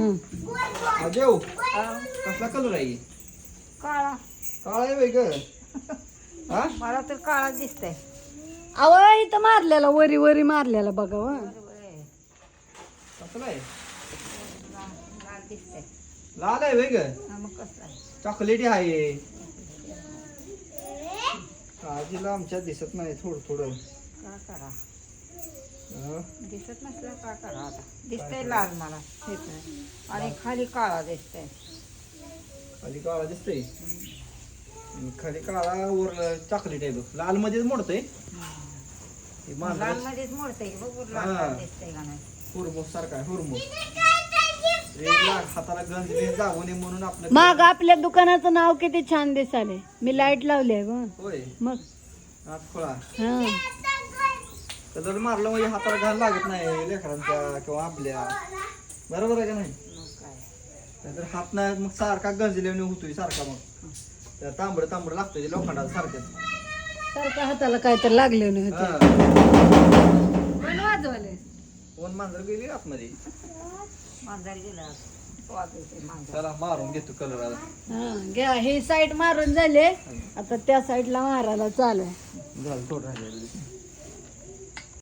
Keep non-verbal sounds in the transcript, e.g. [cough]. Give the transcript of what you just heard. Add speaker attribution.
Speaker 1: हं.
Speaker 2: अजेव कसला कलर आहे?
Speaker 3: काळा.
Speaker 2: काळा आहे बाई ग. [laughs] हा?
Speaker 3: मला तर काळा दिसतंय.
Speaker 1: अहो इथं मारलेला वरी वरी मारलेला बघा व.
Speaker 2: कसला आहे?
Speaker 3: लाल दिसतंय.
Speaker 2: लाल आहे बाई ग.
Speaker 3: हा, मग कसं आहे?
Speaker 2: चॉकलेटी आहे. काळजीला आमच्या दिसत नाही थोडं थोडं.
Speaker 3: का करा?
Speaker 2: हं.
Speaker 3: दिसत नसलं का करा आता? दिसतंय लाल मला इथं. आणि खाली काळा दिसतंय.
Speaker 2: खाली काळा दिसतंय? आणि खाली काळा वर चॉकलेट आहे बघ. लाल मध्येच मोडतंय? ते
Speaker 3: लाल
Speaker 2: मांजर
Speaker 3: मध्येच मोडतंय. बघू लाल. लाल दिसतंय का नाही.
Speaker 2: हुरमुस सारखा आहे हुरमुस. एक लाख हाताला गंज बिंज नये म्हणून आपलं
Speaker 1: माग आपल्या दुकानाचं नाव किती छान दिसाले मी लाइट लावली आहे.
Speaker 2: होय.
Speaker 1: मग.
Speaker 2: हात खोळा.
Speaker 1: हा.
Speaker 2: कलर मारलं म्हणजे हाताला घाण लागत नाही लेकरांच्या किंवा आपल्या. बरोबर आहे का नाही? नाहीतर हात नाही मग सारखा गंजल्याने होतोय सारखा मग. त्या तांबडं तांबडं लागतं ते लोखंडाचं सारखं
Speaker 1: सारखं हाताला काय तर लागले
Speaker 2: हा.
Speaker 1: पण वाजवाले
Speaker 2: कोण मांजर गेली आतमध्ये?
Speaker 3: मांजर गेला वाजवते मांजर.
Speaker 2: चला मारून घेतो कलर
Speaker 1: हा घ्या हे साईड मारून झाले. आता त्या साईडला मारायला चालू आहे.
Speaker 2: झालं थोडं राहिलेलं.